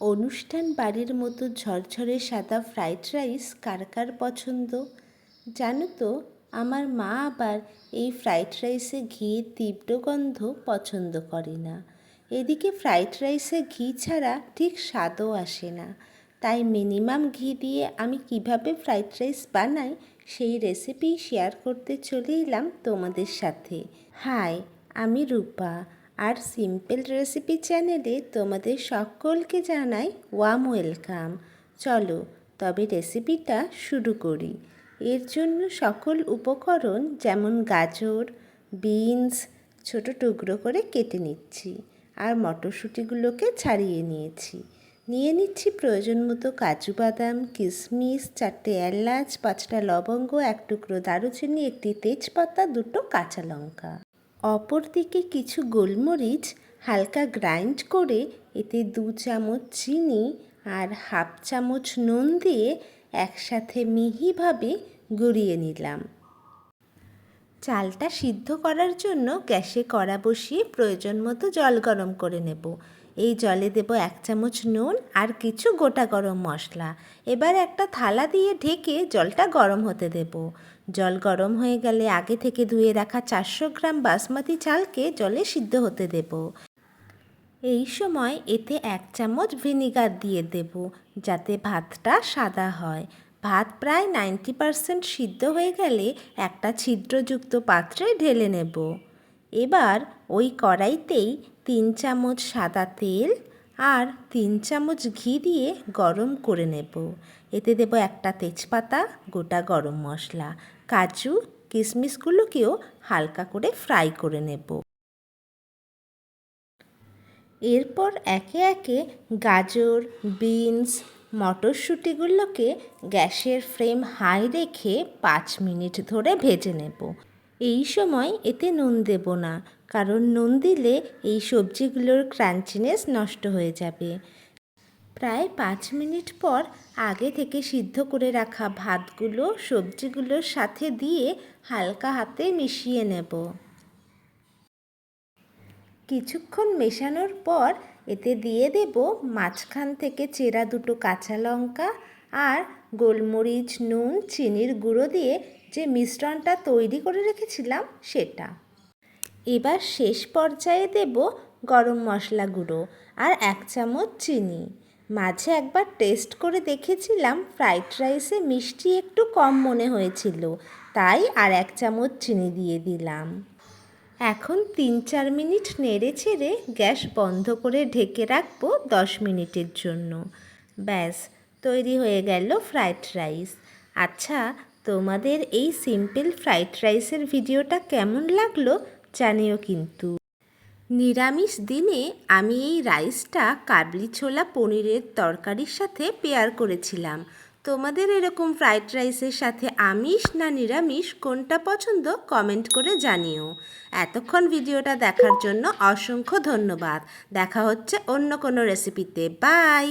অনুষ্ঠান বাড়ির মতো ঝরঝরে সাদা ফ্রাইড রাইস কার কার পছন্দ? জানো তো, আমার মা আবার এই ফ্রাইড রাইসে ঘিয়ের তীব্র গন্ধ পছন্দ করে না। এদিকে ফ্রাইড রাইসে ঘি ছাড়া ঠিক স্বাদও আসে না। তাই মিনিমাম ঘি দিয়ে আমি কীভাবে ফ্রাইড রাইস বানাই সেই রেসিপি শেয়ার করতে চলে এলাম তোমাদের সাথে। হাই, আমি রূপা। আর সিম্পল রেসিপি চ্যানেলে তোমাদের সকলকে জানাই ওয়াম ওয়েলকাম চলো, তবে রেসিপিটা শুরু করি। এর জন্য সকল উপকরণ যেমন গাজর বিনস ছোট টুকরো করে কেটে নিচ্ছি আর মটরশুঁটিগুলোকে ছাড়িয়ে নিয়েছি। নিয়ে নিচ্ছি প্রয়োজন মতো কাজু বাদাম কিশমিশ চারটে এলাচ, পাঁচটা লবঙ্গ, এক টুকরো দারুচিনি, একটি তেজপাতা, দুটো কাঁচা লঙ্কা। অপরদিকে কিছু গোলমরিচ হালকা গ্রাইন্ড করে এতে দু চামচ চিনি আর হাফ চামচ নুন দিয়ে একসাথে মিহিভাবে গুঁড়িয়ে নিলাম। চালটা সিদ্ধ করার জন্য গ্যাসে কড়া বসিয়ে প্রয়োজন মতো জল গরম করে নেব। এই জলে দেব এক চামচ নুন আর কিছু গোটা গরম মশলা। এবার একটা থালা দিয়ে ঢেকে জলটা গরম হতে দেব। জল গরম হয়ে গেলে আগে থেকে ধুয়ে রাখা চারশো গ্রাম বাসমতি চালকে জলে সিদ্ধ হতে দেব। এই সময় এতে এক চামচ ভিনিগার দিয়ে দেব, যাতে ভাতটা সাদা হয়। ভাত প্রায় নাইনটি পারসেন্ট সিদ্ধ হয়ে গেলে একটা ছিদ্রযুক্ত পাত্রে ঢেলে নেব। এবার ওই কড়াইতেই তিন চামচ সাদা তেল আর তিন চামচ ঘি দিয়ে গরম করে নেব। এতে দেব একটা তেজপাতা, গোটা গরম মশলা, কাজু কিশমিশগুলোকেও হালকা করে ফ্রাই করে নেব। এরপর একে একে গাজর, বিনস মটরশুঁটিগুলোকে গ্যাসের ফ্লেম হাই রেখে পাঁচ মিনিট ধরে ভেজে নেব। এই সময় এতে নুন দেব না, কারণ নুন দিলে এই সবজিগুলোর ক্রাঞ্চিনেস নষ্ট হয়ে যাবে। প্রায় পাঁচ মিনিট পর আগে থেকে সিদ্ধ করে রাখা ভাতগুলো সবজিগুলোর সাথে দিয়ে হালকা হাতে মিশিয়ে নেব। কিছুক্ষণ মেশানোর পর এতে দিয়ে দেব মাঝখান থেকে চেরা দুটো কাঁচা লঙ্কা আর গোলমরিচ, নুন, চিনির গুঁড়ো দিয়ে যে মিশ্রণটা তৈরি করে রেখেছিলাম সেটা। এবার শেষ পর্যায়ে দেব গরম মশলা গুঁড়ো আর এক চামচ চিনি। মাঝে একবার টেস্ট করে দেখেছিলাম ফ্রাইড রাইসে মিষ্টি একটু কম মনে হয়েছিল, তাই আর এক চামচ চিনি দিয়ে দিলাম। এখন তিন চার মিনিট নেড়ে ছেড়ে গ্যাস বন্ধ করে ঢেকে রাখব দশ মিনিটের জন্য। ব্যাস, তৈরি হয়ে গেল ফ্রাইড রাইস। আচ্ছা তোমাদের এই সিম্পল ফ্রাইড রাইসের ভিডিওটা কেমন লাগল জানিও কিন্তু। নিরামিষ দিনে আমি এই রাইসটা কাবলি ছোলা পনিরের তরকারির সাথে পেয়ার করেছিলাম। তোমাদের এরকম ফ্রাইড রাইসের সাথে আমিষ না নিরামিষ কোনটা পছন্দ কমেন্ট করে জানিও। এতক্ষণ ভিডিওটা দেখার জন্য অসংখ্য ধন্যবাদ। দেখা হচ্ছে অন্য কোনো রেসিপিতে বাই